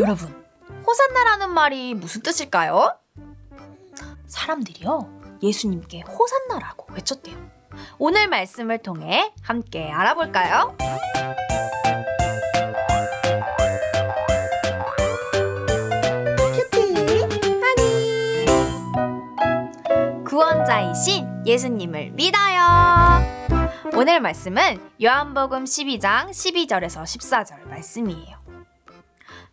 여러분, 호산나라는 말이 무슨 뜻일까요? 사람들이요, 예수님께 호산나라고 외쳤대요. 오늘 말씀을 통해 함께 알아볼까요? 구원자이신 예수님을 믿어요. 오늘 말씀은 요한복음 12장 12절에서 14절 말씀이에요.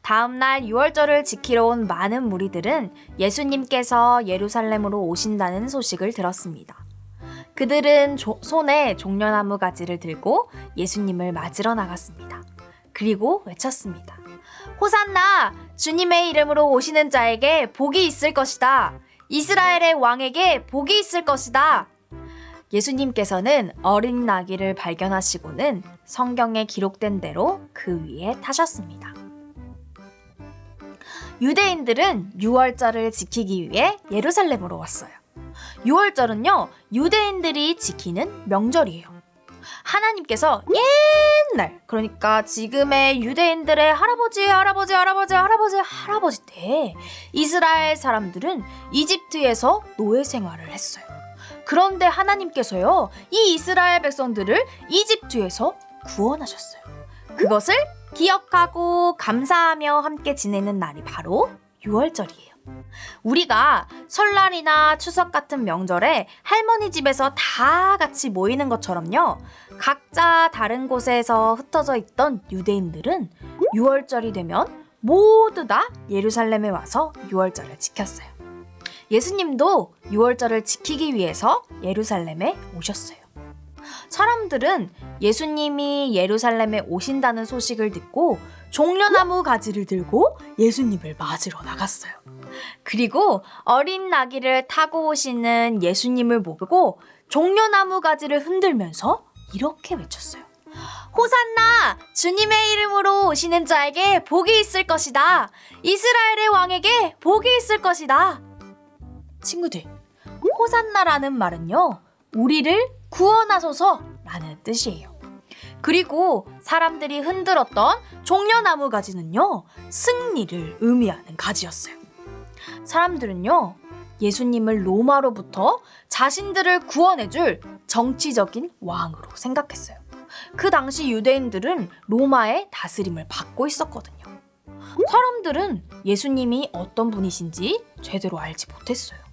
다음날 6월절을 지키러 온 많은 무리들은 예수님께서 예루살렘으로 오신다는 소식을 들었습니다. 그들은 조- 손에 종려나무 가지를 들고 예수님을 맞으러 나갔습니다. 그리고 외쳤습니다. 호산나! 주님의 이름으로 오시는 자에게 복이 있을 것이다. 이스라엘의 왕에게 복이 있을 것이다. 예수님께서는 어린 나귀를 발견하시고는 성경에 기록된 대로 그 위에 타셨습니다. 유대인들은 6월절을 지키기 위해 예루살렘으로 왔어요. 6월절은요, 유대인들이 지키는 명절이에요. 하나님께서 옛날, 그러니까 지금의 유대인들의 할아버지, 할아버지, 할아버지, 할아버지, 할아버지 때 이스라엘 사람들은 이집트에서 노예 생활을 했어요. 그런데 하나님께서요, 이 이스라엘 백성들을 이집트에서 구원하셨어요. 그것을 기억하고 감사하며 함께 지내는 날이 바로 6월절이에요. 우리가 설날이나 추석 같은 명절에 할머니 집에서 다 같이 모이는 것처럼요. 각자 다른 곳에서 흩어져 있던 유대인들은 6월절이 되면 모두 다 예루살렘에 와서 6월절을 지켰어요. 예수님도 6월절을 지키기 위해서 예루살렘에 오셨어요. 사람들은 예수님이 예루살렘에 오신다는 소식을 듣고 종려나무 가지를 들고 예수님을 맞으러 나갔어요. 그리고 어린 나귀를 타고 오시는 예수님을 보고 종려나무 가지를 흔들면서 이렇게 외쳤어요. 호산나! 주님의 이름으로 오시는 자에게 복이 있을 것이다. 이스라엘의 왕에게 복이 있을 것이다. 친구들, 호산나라는 말은요, 우리를 구원하소서 라는 뜻이에요. 그리고 사람들이 흔들었던 종려나무 가지는요, 승리를 의미하는 가지였어요. 사람들은요, 예수님을 로마로부터 자신들을 구원해줄 정치적인 왕으로 생각했어요. 그 당시 유대인들은 로마의 다스림을 받고 있었거든요. 사람들은 예수님이 어떤 분이신지 제대로 알지 못했어요.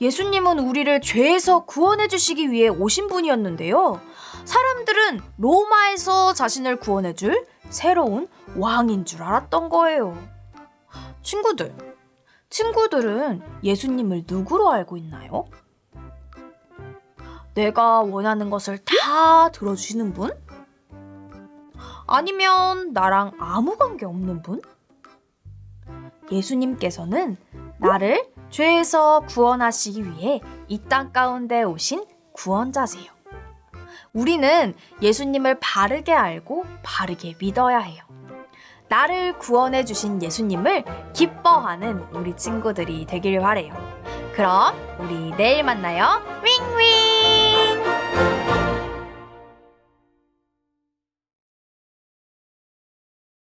예수님은 우리를 죄에서 구원해 주시기 위해 오신 분이었는데요. 사람들은 로마에서 자신을 구원해 줄 새로운 왕인 줄 알았던 거예요. 친구들, 친구들은 예수님을 누구로 알고 있나요? 내가 원하는 것을 다 들어주시는 분? 아니면 나랑 아무 관계 없는 분? 예수님께서는 나를 죄에서 구원하시기 위해 이 땅 가운데 오신 구원자세요. 우리는 예수님을 바르게 알고 바르게 믿어야 해요. 나를 구원해 주신 예수님을 기뻐하는 우리 친구들이 되길 바래요. 그럼 우리 내일 만나요. 윙윙!